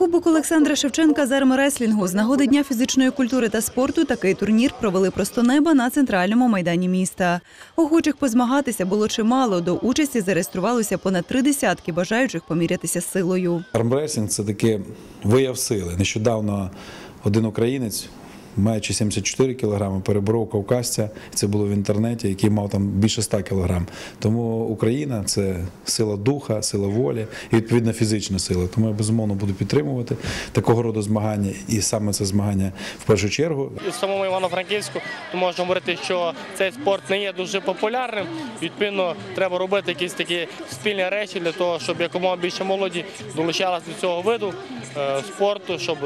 Кубок Олександра Шевченка з армреслінгу з нагоди Дня фізичної культури та спорту такий турнір провели просто неба на центральному майдані міста. Охочих позмагатися було чимало. До участі зареєструвалося понад три десятки бажаючих помірятися силою. Армреслінг це таке вияв сили. Нещодавно один українець, маючи 74 кілограми, переборов кавказця. Це було в інтернеті, який мав там більше 100 кілограм. Тому Україна це сила духа, сила волі і відповідно фізична сила. Тому я безумовно буду підтримувати такого роду змагання, і саме це змагання в першу чергу в самому Івано-Франківську, то можна говорити, що цей спорт не є дуже популярним. Відповідно, треба робити якісь такі спільні речі для того, щоб якомога більше молоді долучалась до цього виду е, спорту, щоб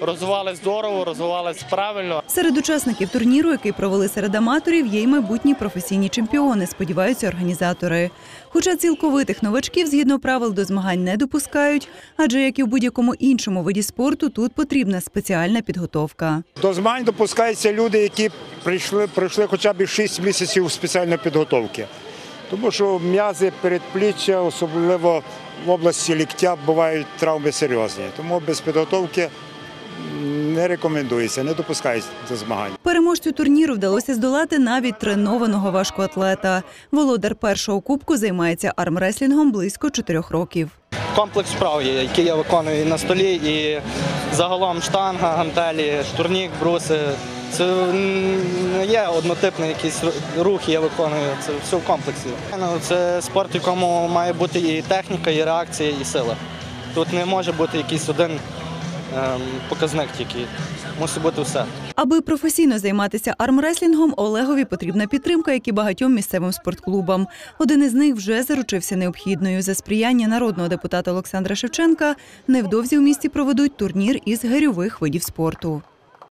розвивалися здорово, розвивалися правильно. Серед учасників турніру, який провели серед аматорів, є й майбутні професійні чемпіони, сподіваються організатори. Хоча цілковитих новачків згідно правил до змагань не допускають, адже як і в будь-якому іншому виді спорту, тут потрібна спеціальна підготовка. До змагань допускаються люди, які прийшли, пройшли хоча б 6 місяців спеціальної підготовки. Тому що м'язи, передпліччя, особливо в області ліктя, бувають травми серйозні. Тому без підготовки не рекомендується, не допускають до змагань. Переможцю турніру вдалося здолати навіть тренованого важкоатлета. Володар першого кубку займається армреслінгом близько чотирьох років. комплекс вправ, є, який я виконую і на столі, і загалом штанга, гантелі, штурнік, бруси. Це не є однотипний якийсь рух, я виконую. Це все в комплексі. Ну, Це спорт, в якому має бути і техніка, і реакція, і сила. Тут не може бути якийсь один показник тільки. Мусить бути все. Аби професійно займатися армреслінгом, Олегові потрібна підтримка, як і багатьом місцевим спортклубам. Один із них вже заручився необхідною. За сприяння народного депутата Олександра Шевченка невдовзі в місті проведуть турнір із гирьових видів спорту.